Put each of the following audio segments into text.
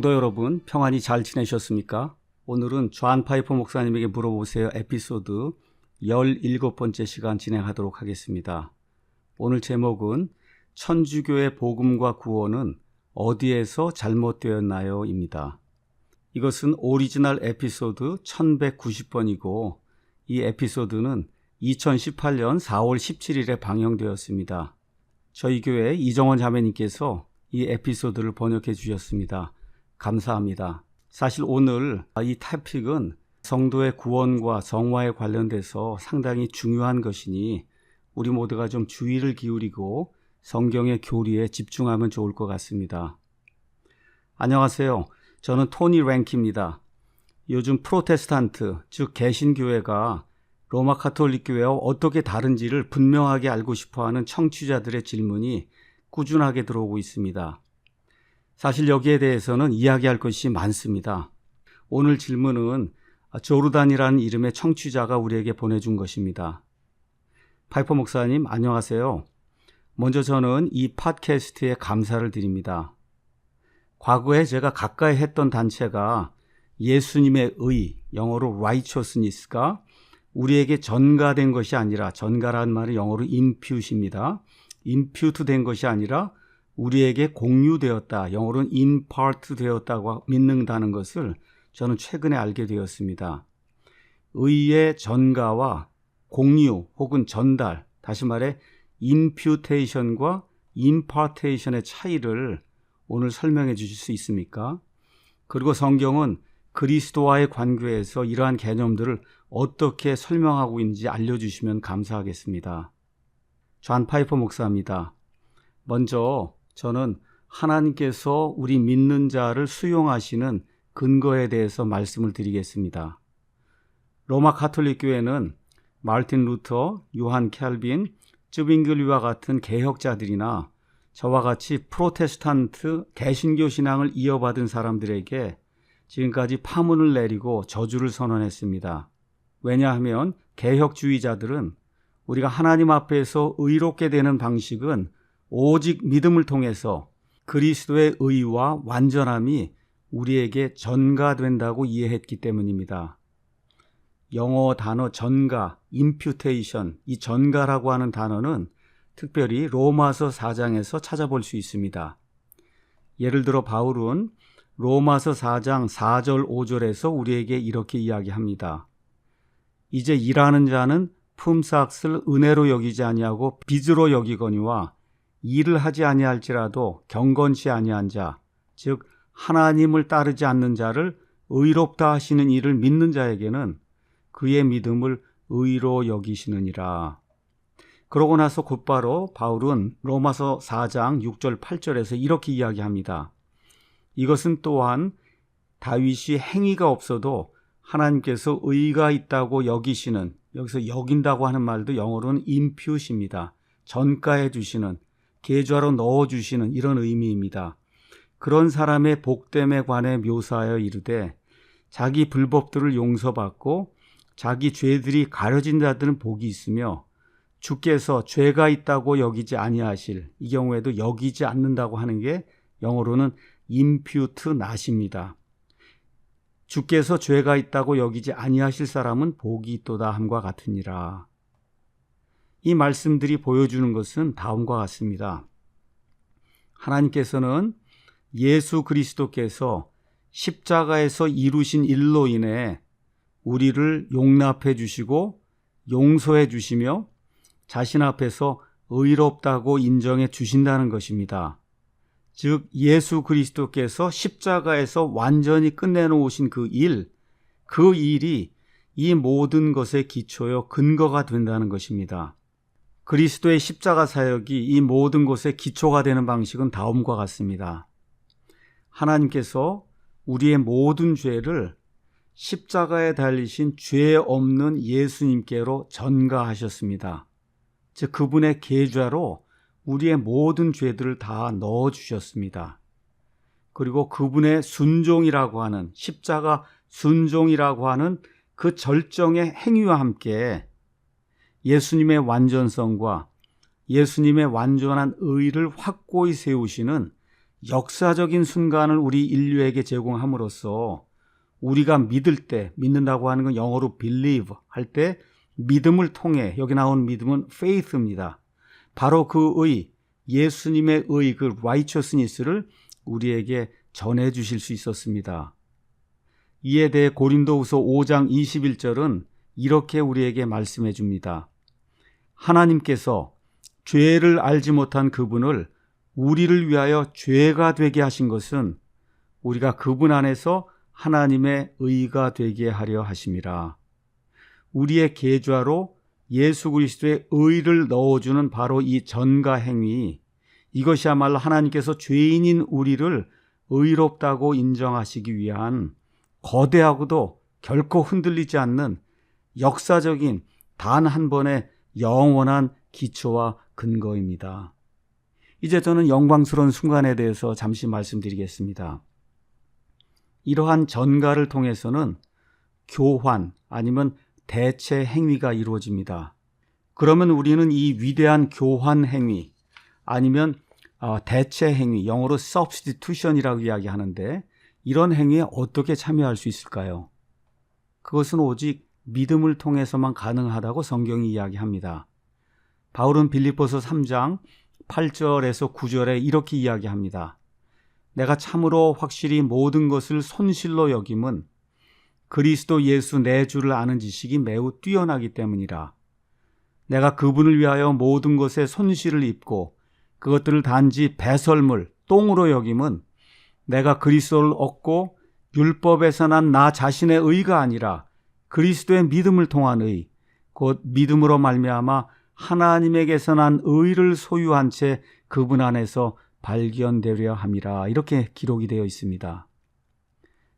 성도 여러분 평안히 잘 지내셨습니까? 오늘은 존 파이퍼 목사님에게 물어보세요 에피소드 17번째 시간 진행하도록 하겠습니다. 오늘 제목은 천주교의 복음과 구원은 어디에서 잘못되었나요? 입니다. 이것은 오리지널 에피소드 1190번이고 이 에피소드는 2018년 4월 17일에 방영되었습니다. 저희 교회 이정원 자매님께서 이 에피소드를 번역해 주셨습니다. 감사합니다. 사실 오늘 이 토픽은 성도의 구원과 정화에 관련돼서 상당히 중요한 것이니 우리 모두가 좀 주의를 기울이고 성경의 교리에 집중하면 좋을 것 같습니다. 안녕하세요. 저는 토니 랭키입니다. 요즘 프로테스탄트, 즉 개신교회가 로마 카톨릭 교회와 어떻게 다른지를 분명하게 알고 싶어 하는 청취자들의 질문이 꾸준하게 들어오고 있습니다. 사실 여기에 대해서는 이야기할 것이 많습니다. 오늘 질문은 조르단이라는 이름의 청취자가 우리에게 보내준 것입니다. 파이퍼 목사님, 안녕하세요. 먼저 저는 이 팟캐스트에 감사를 드립니다. 과거에 제가 가까이 했던 단체가 예수님의 의, 영어로 righteousness가 우리에게 전가된 것이 아니라 전가라는 말은 영어로 impute입니다. impute 된 것이 아니라 우리에게 공유되었다. 영어로는 impart 되었다고 믿는다는 것을 저는 최근에 알게 되었습니다. 의의 전가와 공유 혹은 전달, 다시 말해 imputation과 impartation의 차이를 오늘 설명해 주실 수 있습니까? 그리고 성경은 그리스도와의 관계에서 이러한 개념들을 어떻게 설명하고 있는지 알려주시면 감사하겠습니다. 존 파이퍼 목사입니다. 먼저 저는 하나님께서 우리 믿는 자를 수용하시는 근거에 대해서 말씀을 드리겠습니다. 로마 카톨릭 교회는 마르틴 루터, 요한 캘빈, 쯔빙글리와 같은 개혁자들이나 저와 같이 프로테스탄트 개신교 신앙을 이어받은 사람들에게 지금까지 파문을 내리고 저주를 선언했습니다. 왜냐하면 개혁주의자들은 우리가 하나님 앞에서 의롭게 되는 방식은 오직 믿음을 통해서 그리스도의 의와 완전함이 우리에게 전가된다고 이해했기 때문입니다. 영어 단어 전가, imputation, 이 전가라고 하는 단어는 특별히 로마서 4장에서 찾아볼 수 있습니다. 예를 들어 바울은 로마서 4장 4절 5절에서 우리에게 이렇게 이야기합니다. 이제 일하는 자는 품삯을 은혜로 여기지 아니하고 빚으로 여기거니와 일을 하지 아니할지라도 경건치 아니한 자, 즉 하나님을 따르지 않는 자를 의롭다 하시는 일을 믿는 자에게는 그의 믿음을 의로 여기시느니라. 그러고 나서 곧바로 바울은 로마서 4장 6절 8절에서 이렇게 이야기합니다. 이것은 또한 다윗이 행위가 없어도 하나님께서 의가 있다고 여기시는 여기서 여긴다고 하는 말도 영어로는 impute입니다. 전가해 주시는 계좌로 넣어 주시는 이런 의미입니다. 그런 사람의 복됨에 관해 묘사하여 이르되 자기 불법들을 용서받고 자기 죄들이 가려진 자들은 복이 있으며 주께서 죄가 있다고 여기지 아니하실 이 경우에도 여기지 않는다고 하는 게 영어로는 impute not입니다. 주께서 죄가 있다고 여기지 아니하실 사람은 복이 있도다 함과 같으니라. 이 말씀들이 보여주는 것은 다음과 같습니다. 하나님께서는 예수 그리스도께서 십자가에서 이루신 일로 인해 우리를 용납해 주시고 용서해 주시며 자신 앞에서 의롭다고 인정해 주신다는 것입니다. 즉 예수 그리스도께서 십자가에서 완전히 끝내놓으신 그 일, 그 일이 이 모든 것의 기초요 근거가 된다는 것입니다. 그리스도의 십자가 사역이 이 모든 것의 기초가 되는 방식은 다음과 같습니다. 하나님께서 우리의 모든 죄를 십자가에 달리신 죄 없는 예수님께로 전가하셨습니다. 즉 그분의 계좌로 우리의 모든 죄들을 다 넣어 주셨습니다. 그리고 그분의 순종이라고 하는 십자가 순종이라고 하는 그 절정의 행위와 함께 예수님의 완전성과 예수님의 완전한 의를 확고히 세우시는 역사적인 순간을 우리 인류에게 제공함으로써 우리가 믿을 때 믿는다고 하는 건 영어로 believe 할 때 믿음을 통해 여기 나온 믿음은 faith입니다. 바로 그 의, 예수님의 의, 그 righteousness를 우리에게 전해 주실 수 있었습니다. 이에 대해 고린도후서 5장 21절은 이렇게 우리에게 말씀해 줍니다. 하나님께서 죄를 알지 못한 그분을 우리를 위하여 죄가 되게 하신 것은 우리가 그분 안에서 하나님의 의가 되게 하려 하심이라. 우리의 계좌로 예수 그리스도의 의를 넣어주는 바로 이 전가 행위, 이것이야말로 하나님께서 죄인인 우리를 의롭다고 인정하시기 위한 거대하고도 결코 흔들리지 않는 역사적인 단 한 번의 영원한 기초와 근거입니다. 이제 저는 영광스러운 순간에 대해서 잠시 말씀드리겠습니다. 이러한 전가를 통해서는 교환 아니면 대체 행위가 이루어집니다. 그러면 우리는 이 위대한 교환 행위 아니면 어, 대체 행위, 영어로 substitution이라고 이야기하는데 이런 행위에 어떻게 참여할 수 있을까요? 그것은 오직 믿음을 통해서만 가능하다고 성경이 이야기합니다. 바울은 빌립보서 3장 8절에서 9절에 이렇게 이야기합니다. 내가 참으로 확실히 모든 것을 손실로 여김은 그리스도 예수 내 주를 아는 지식이 매우 뛰어나기 때문이라. 내가 그분을 위하여 모든 것에 손실을 입고 그것들을 단지 배설물, 똥으로 여김은 내가 그리스도를 얻고 율법에서 난 나 자신의 의가 아니라 그리스도의 믿음을 통한 의, 곧 믿음으로 말미암아 하나님에게서 난 의를 소유한 채 그분 안에서 발견되려 함이라 이렇게 기록이 되어 있습니다.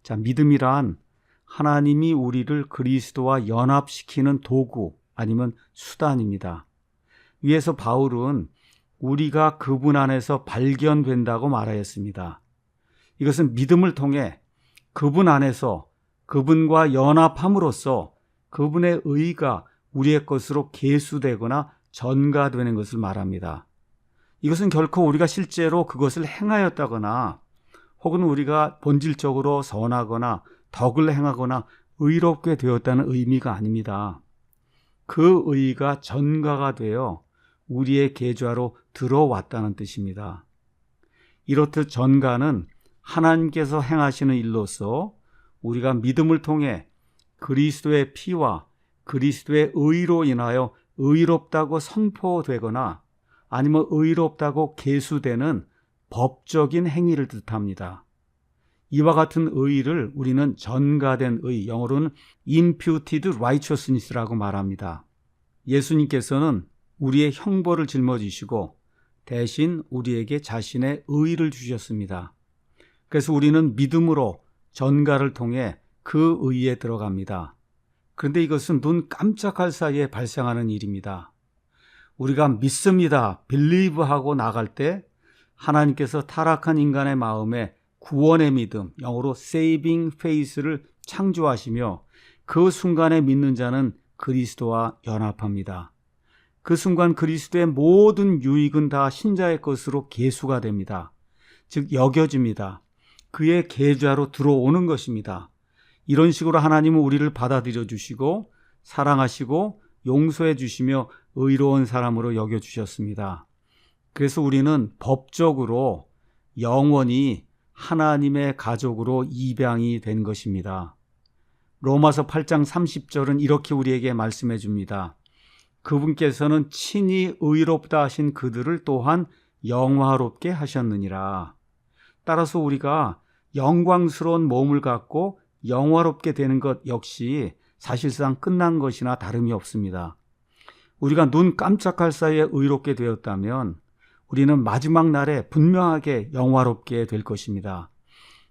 자, 믿음이란 하나님이 우리를 그리스도와 연합시키는 도구 아니면 수단입니다. 위에서 바울은 우리가 그분 안에서 발견된다고 말하였습니다. 이것은 믿음을 통해 그분 안에서 그분과 연합함으로써 그분의 의가 우리의 것으로 계수되거나 전가되는 것을 말합니다. 이것은 결코 우리가 실제로 그것을 행하였다거나 혹은 우리가 본질적으로 선하거나 덕을 행하거나 의롭게 되었다는 의미가 아닙니다. 그 의가 전가가 되어 우리의 계좌로 들어왔다는 뜻입니다. 이렇듯 전가는 하나님께서 행하시는 일로서 우리가 믿음을 통해 그리스도의 피와 그리스도의 의로 인하여 의롭다고 선포되거나 아니면 의롭다고 계수되는 법적인 행위를 뜻합니다. 이와 같은 의를 우리는 전가된 의, 영어로는 imputed righteousness라고 말합니다. 예수님께서는 우리의 형벌을 짊어지시고 대신 우리에게 자신의 의를 주셨습니다. 그래서 우리는 믿음으로 전가를 통해 그 의에 들어갑니다. 그런데 이것은 눈 깜짝할 사이에 발생하는 일입니다. 우리가 믿습니다. 빌리브하고 나갈 때 하나님께서 타락한 인간의 마음에 구원의 믿음, 영어로 saving faith를 창조하시며 그 순간에 믿는 자는 그리스도와 연합합니다. 그 순간 그리스도의 모든 유익은 다 신자의 것으로 계수가 됩니다. 즉 여겨집니다. 그의 계좌로 들어오는 것입니다. 이런 식으로 하나님은 우리를 받아들여 주시고 사랑하시고 용서해 주시며 의로운 사람으로 여겨 주셨습니다. 그래서 우리는 법적으로 영원히 하나님의 가족으로 입양이 된 것입니다. 로마서 8장 30절은 이렇게 우리에게 말씀해 줍니다. 그분께서는 친히 의롭다 하신 그들을 또한 영화롭게 하셨느니라. 따라서 우리가 영광스러운 몸을 갖고 영화롭게 되는 것 역시 사실상 끝난 것이나 다름이 없습니다. 우리가 눈 깜짝할 사이에 의롭게 되었다면 우리는 마지막 날에 분명하게 영화롭게 될 것입니다.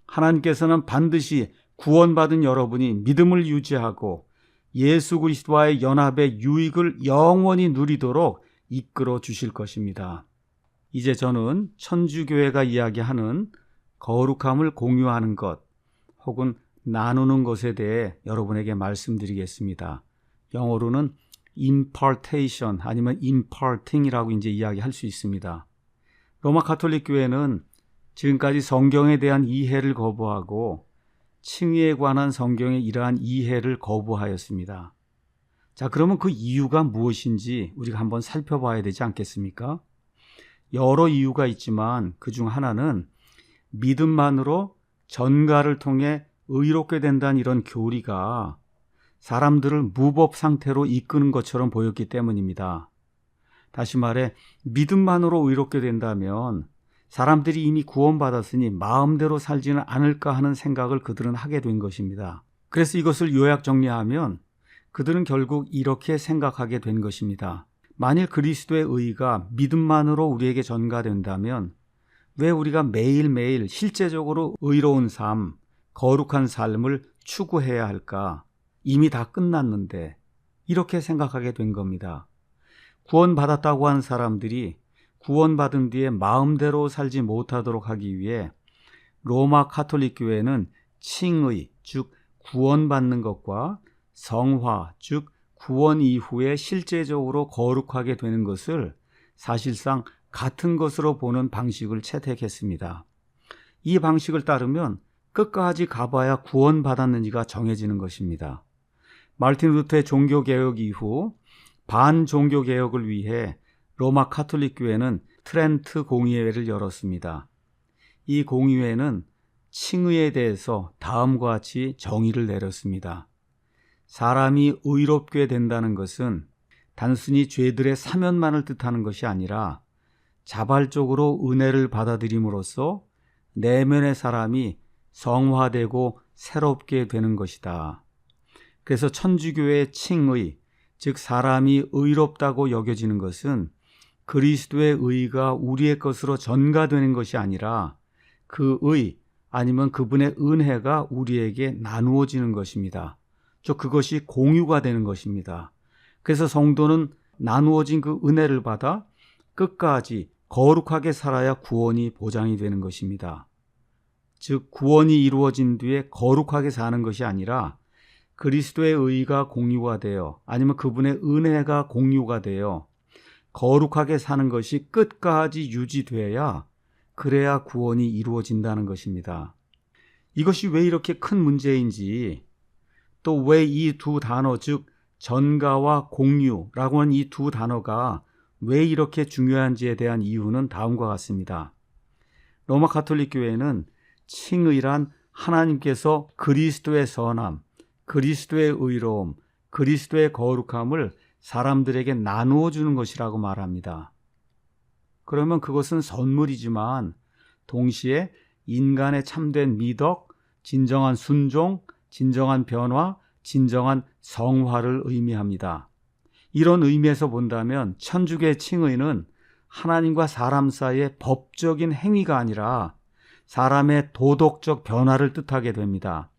하나님께서는 반드시 구원받은 여러분이 믿음을 유지하고 예수 그리스도와의 연합의 유익을 영원히 누리도록 이끌어 주실 것입니다. 이제 저는 천주교회가 이야기하는 거룩함을 공유하는 것 혹은 나누는 것에 대해 여러분에게 말씀드리겠습니다. 영어로는 impartation 아니면 imparting이라고 이제 이야기할 수 있습니다. 로마 카톨릭 교회는 지금까지 성경에 대한 이해를 거부하고 칭의에 관한 성경의 이러한 이해를 거부하였습니다. 자, 그러면 그 이유가 무엇인지 우리가 한번 살펴봐야 되지 않겠습니까? 여러 이유가 있지만 그 중 하나는 믿음만으로 전가를 통해 의롭게 된다는 이런 교리가 사람들을 무법 상태로 이끄는 것처럼 보였기 때문입니다. 다시 말해, 믿음만으로 의롭게 된다면 사람들이 이미 구원받았으니 마음대로 살지는 않을까 하는 생각을 그들은 하게 된 것입니다. 그래서 이것을 요약 정리하면 그들은 결국 이렇게 생각하게 된 것입니다. 만일 그리스도의 의가 믿음만으로 우리에게 전가된다면 왜 우리가 매일매일 실제적으로 의로운 삶, 거룩한 삶을 추구해야 할까? 이미 다 끝났는데 이렇게 생각하게 된 겁니다. 구원받았다고 하는 사람들이 구원받은 뒤에 마음대로 살지 못하도록 하기 위해 로마 카톨릭 교회는 칭의, 즉 구원받는 것과 성화, 즉 구원 이후에 실제적으로 거룩하게 되는 것을 사실상 같은 것으로 보는 방식을 채택했습니다. 이 방식을 따르면 끝까지 가봐야 구원받았는지가 정해지는 것입니다. 마르틴 루터의 종교개혁 이후 반종교개혁을 위해 로마 카톨릭 교회는 트렌트 공의회를 열었습니다. 이 공의회는 칭의에 대해서 다음과 같이 정의를 내렸습니다. 사람이 의롭게 된다는 것은 단순히 죄들의 사면만을 뜻하는 것이 아니라 자발적으로 은혜를 받아들임으로써 내면의 사람이 성화되고 새롭게 되는 것이다. 그래서 천주교의 칭의, 즉 사람이 의롭다고 여겨지는 것은 그리스도의 의가 우리의 것으로 전가되는 것이 아니라 그 의, 아니면 그분의 은혜가 우리에게 나누어지는 것입니다. 즉 그것이 공유가 되는 것입니다. 그래서 성도는 나누어진 그 은혜를 받아 끝까지 거룩하게 살아야 구원이 보장이 되는 것입니다. 즉 구원이 이루어진 뒤에 거룩하게 사는 것이 아니라 그리스도의 의가 공유가 되어 아니면 그분의 은혜가 공유가 되어 거룩하게 사는 것이 끝까지 유지돼야 그래야 구원이 이루어진다는 것입니다. 이것이 왜 이렇게 큰 문제인지 또 왜 이 두 단어 즉 전가와 공유라고 하는 이 두 단어가 왜 이렇게 중요한지에 대한 이유는 다음과 같습니다. 로마 카톨릭 교회는 칭의란 하나님께서 그리스도의 선함, 그리스도의 의로움, 그리스도의 거룩함을 사람들에게 나누어 주는 것이라고 말합니다. 그러면 그것은 선물이지만 동시에 인간의 참된 미덕, 진정한 순종, 진정한 변화, 진정한 성화를 의미합니다. 이런 의미에서 본다면 천주교의 칭의는 하나님과 사람 사이의 법적인 행위가 아니라 사람의 도덕적 변화를 뜻하게 됩니다.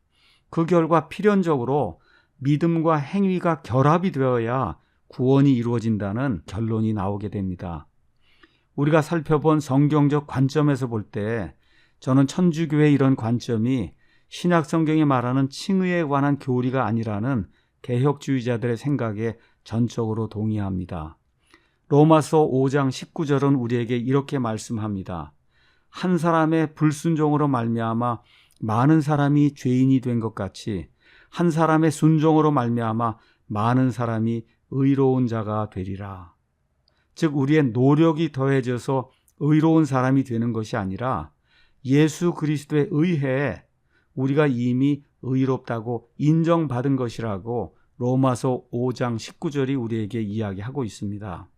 그 결과 필연적으로 믿음과 행위가 결합이 되어야 구원이 이루어진다는 결론이 나오게 됩니다. 우리가 살펴본 성경적 관점에서 볼 때 저는 천주교의 이런 관점이 신약 성경이 말하는 칭의에 관한 교리가 아니라는 개혁주의자들의 생각에 전적으로 동의합니다. 로마서 5장 19절은 우리에게 이렇게 말씀합니다. 한 사람의 불순종으로 말미암아 많은 사람이 죄인이 된 것 같이 한 사람의 순종으로 말미암아 많은 사람이 의로운 자가 되리라. 즉 우리의 노력이 더해져서 의로운 사람이 되는 것이 아니라 예수 그리스도에 의해 우리가 이미 의롭다고 인정받은 것이라고 로마서 5장 19절이 우리에게 이야기하고 있습니다.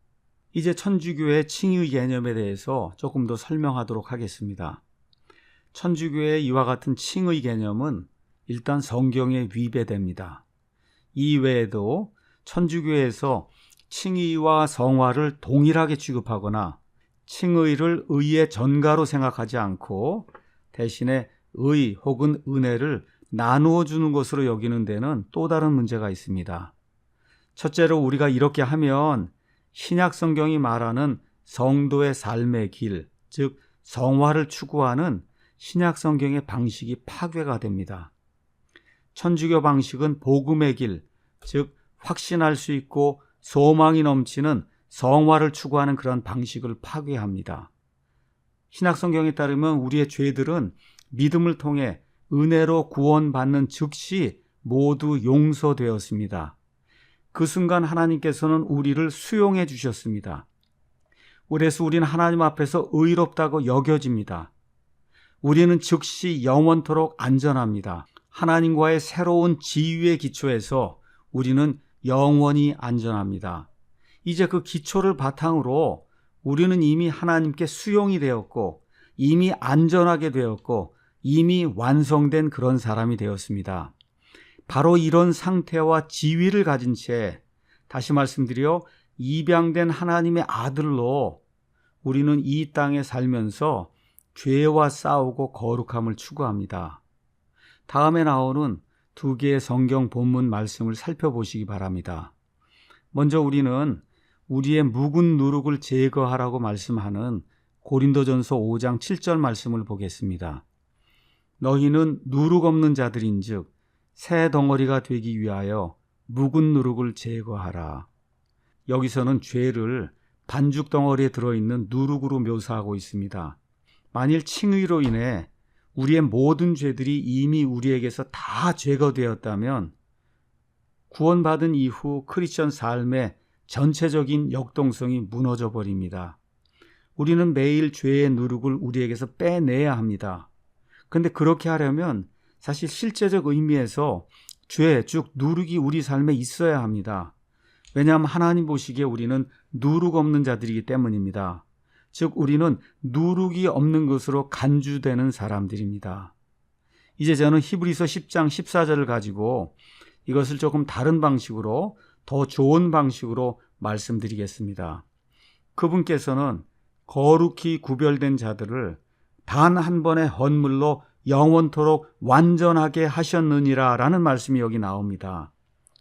이제 천주교의 칭의 개념에 대해서 조금 더 설명하도록 하겠습니다. 천주교의 이와 같은 칭의 개념은 일단 성경에 위배됩니다. 이 외에도 천주교에서 칭의와 성화를 동일하게 취급하거나 칭의를 의의 전가로 생각하지 않고 대신에 의 혹은 은혜를 나누어 주는 것으로 여기는 데는 또 다른 문제가 있습니다. 첫째로 우리가 이렇게 하면 신약 성경이 말하는 성도의 삶의 길, 즉 성화를 추구하는 신약 성경의 방식이 파괴가 됩니다. 천주교 방식은 복음의 길, 즉 확신할 수 있고 소망이 넘치는 성화를 추구하는 그런 방식을 파괴합니다. 신약 성경에 따르면 우리의 죄들은 믿음을 통해 은혜로 구원받는 즉시 모두 용서되었습니다. 그 순간 하나님께서는 우리를 수용해 주셨습니다. 그래서 우리는 하나님 앞에서 의롭다고 여겨집니다. 우리는 즉시 영원토록 안전합니다. 하나님과의 새로운 지위의 기초에서 우리는 영원히 안전합니다. 이제 그 기초를 바탕으로 우리는 이미 하나님께 수용이 되었고 이미 안전하게 되었고 이미 완성된 그런 사람이 되었습니다. 바로 이런 상태와 지위를 가진 채 다시 말씀드려 입양된 하나님의 아들로 우리는 이 땅에 살면서 죄와 싸우고 거룩함을 추구합니다. 다음에 나오는 두 개의 성경 본문 말씀을 살펴보시기 바랍니다. 먼저 우리는 우리의 묵은 누룩을 제거하라고 말씀하는 고린도전서 5장 7절 말씀을 보겠습니다. 너희는 누룩 없는 자들인즉 새 덩어리가 되기 위하여 묵은 누룩을 제거하라. 여기서는 죄를 반죽 덩어리에 들어있는 누룩으로 묘사하고 있습니다. 만일 칭의로 인해 우리의 모든 죄들이 이미 우리에게서 다 제거되었다면 구원받은 이후 크리스천 삶의 전체적인 역동성이 무너져 버립니다. 우리는 매일 죄의 누룩을 우리에게서 빼내야 합니다. 근데 그렇게 하려면 사실 실제적 의미에서 죄, 즉 누룩이 우리 삶에 있어야 합니다. 왜냐하면 하나님 보시기에 우리는 누룩 없는 자들이기 때문입니다. 즉 우리는 누룩이 없는 것으로 간주되는 사람들입니다. 이제 저는 히브리서 10장 14절을 가지고 이것을 조금 다른 방식으로 더 좋은 방식으로 말씀드리겠습니다. 그분께서는 거룩히 구별된 자들을 단 한 번의 헌물로 영원토록 완전하게 하셨느니라 라는 말씀이 여기 나옵니다.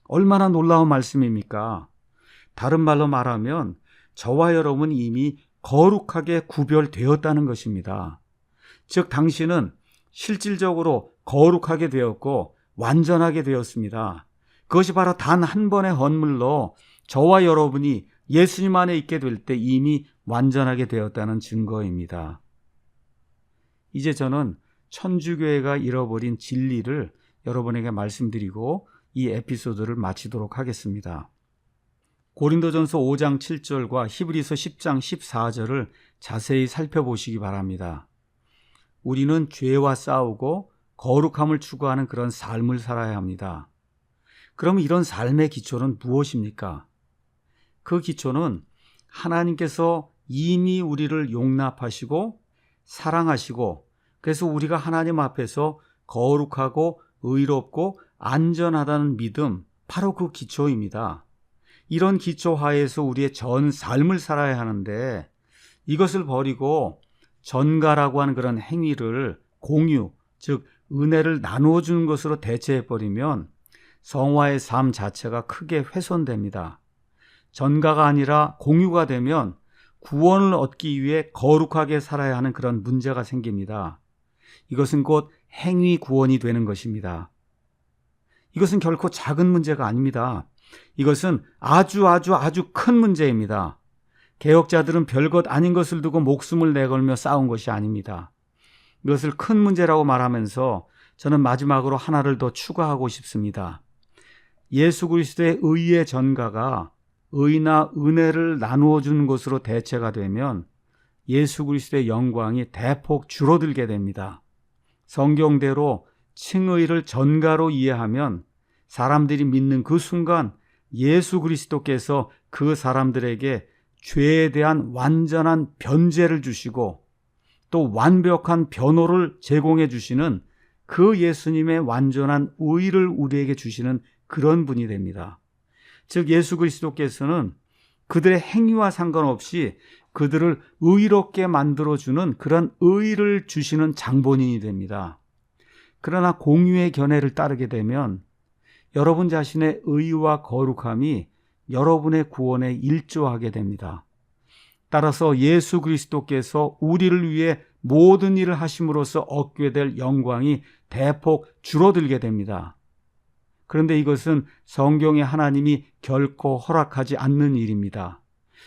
얼마나 놀라운 말씀입니까? 다른 말로 말하면 저와 여러분이 이미 거룩하게 구별되었다는 것입니다. 즉, 당신은 실질적으로 거룩하게 되었고 완전하게 되었습니다. 그것이 바로 단 한 번의 헌물로 저와 여러분이 예수님 안에 있게 될 때 이미 완전하게 되었다는 증거입니다. 이제 저는 천주교회가 잃어버린 진리를 여러분에게 말씀드리고 이 에피소드를 마치도록 하겠습니다. 고린도전서 5장 7절과 히브리서 10장 14절을 자세히 살펴보시기 바랍니다. 우리는 죄와 싸우고 거룩함을 추구하는 그런 삶을 살아야 합니다. 그럼 이런 삶의 기초는 무엇입니까? 그 기초는 하나님께서 이미 우리를 용납하시고 사랑하시고 그래서 우리가 하나님 앞에서 거룩하고 의롭고 안전하다는 믿음, 바로 그 기초입니다. 이런 기초 하에서 우리의 전 삶을 살아야 하는데 이것을 버리고 전가라고 하는 그런 행위를 공유, 즉 은혜를 나누어 주는 것으로 대체해 버리면 성화의 삶 자체가 크게 훼손됩니다. 전가가 아니라 공유가 되면 구원을 얻기 위해 거룩하게 살아야 하는 그런 문제가 생깁니다. 이것은 곧 행위 구원이 되는 것입니다. 이것은 결코 작은 문제가 아닙니다. 이것은 아주 아주 아주 큰 문제입니다. 개혁자들은 별것 아닌 것을 두고 목숨을 내걸며 싸운 것이 아닙니다. 이것을 큰 문제라고 말하면서 저는 마지막으로 하나를 더 추가하고 싶습니다. 예수 그리스도의 의의 전가가 의나 은혜를 나누어 주는 것으로 대체가 되면 예수 그리스도의 영광이 대폭 줄어들게 됩니다. 성경대로 칭의를 전가로 이해하면 사람들이 믿는 그 순간 예수 그리스도께서 그 사람들에게 죄에 대한 완전한 변제를 주시고 또 완벽한 변호를 제공해 주시는 그 예수님의 완전한 의를 우리에게 주시는 그런 분이 됩니다. 즉 예수 그리스도께서는 그들의 행위와 상관없이 그들을 의롭게 만들어주는 그런 의를 주시는 장본인이 됩니다. 그러나 공유의 견해를 따르게 되면 여러분 자신의 의와 거룩함이 여러분의 구원에 일조하게 됩니다. 따라서 예수 그리스도께서 우리를 위해 모든 일을 하심으로써 얻게 될 영광이 대폭 줄어들게 됩니다. 그런데 이것은 성경의 하나님이 결코 허락하지 않는 일입니다.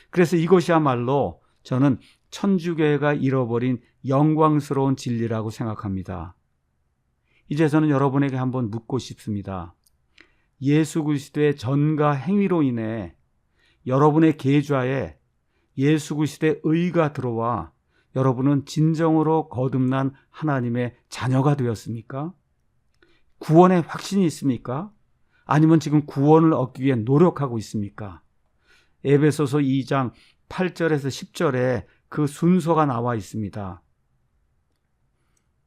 그래서 이것이야말로 저는 천주교회가 잃어버린 영광스러운 진리라고 생각합니다. 이제 저는 여러분에게 한번 묻고 싶습니다. 예수 그리스도의 전가 행위로 인해 여러분의 계좌에 예수 그리스도의 의가 들어와 여러분은 진정으로 거듭난 하나님의 자녀가 되었습니까? 구원의 확신이 있습니까? 아니면 지금 구원을 얻기 위해 노력하고 있습니까? 에베소서 2장 8절에서 10절에 그 순서가 나와 있습니다.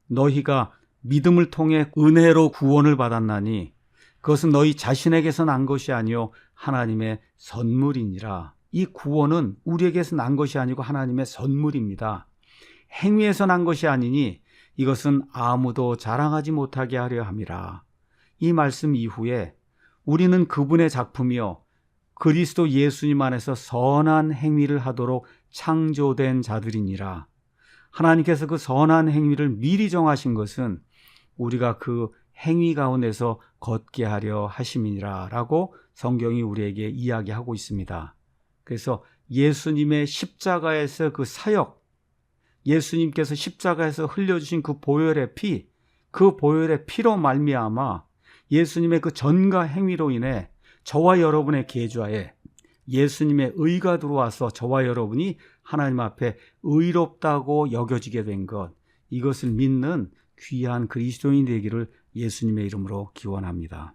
너희가 믿음을 통해 은혜로 구원을 받았나니 그것은 너희 자신에게서 난 것이 아니요 하나님의 선물이니라. 이 구원은 우리에게서 난 것이 아니고 하나님의 선물입니다. 행위에서 난 것이 아니니 이것은 아무도 자랑하지 못하게 하려 함이라. 이 말씀 이후에 우리는 그분의 작품이요 그리스도 예수님 안에서 선한 행위를 하도록 창조된 자들이니라. 하나님께서 그 선한 행위를 미리 정하신 것은 우리가 그 행위 가운데서 걷게 하려 하심이니라 라고 성경이 우리에게 이야기하고 있습니다. 그래서 예수님의 십자가에서 그 사역, 예수님께서 십자가에서 흘려주신 그 보혈의 피, 그 보혈의 피로 말미암아 예수님의 그 전가 행위로 인해 저와 여러분의 계좌에 예수님의 의가 들어와서 저와 여러분이 하나님 앞에 의롭다고 여겨지게 된 것, 이것을 믿는 귀한 그리스도인 되기를 예수님의 이름으로 기원합니다.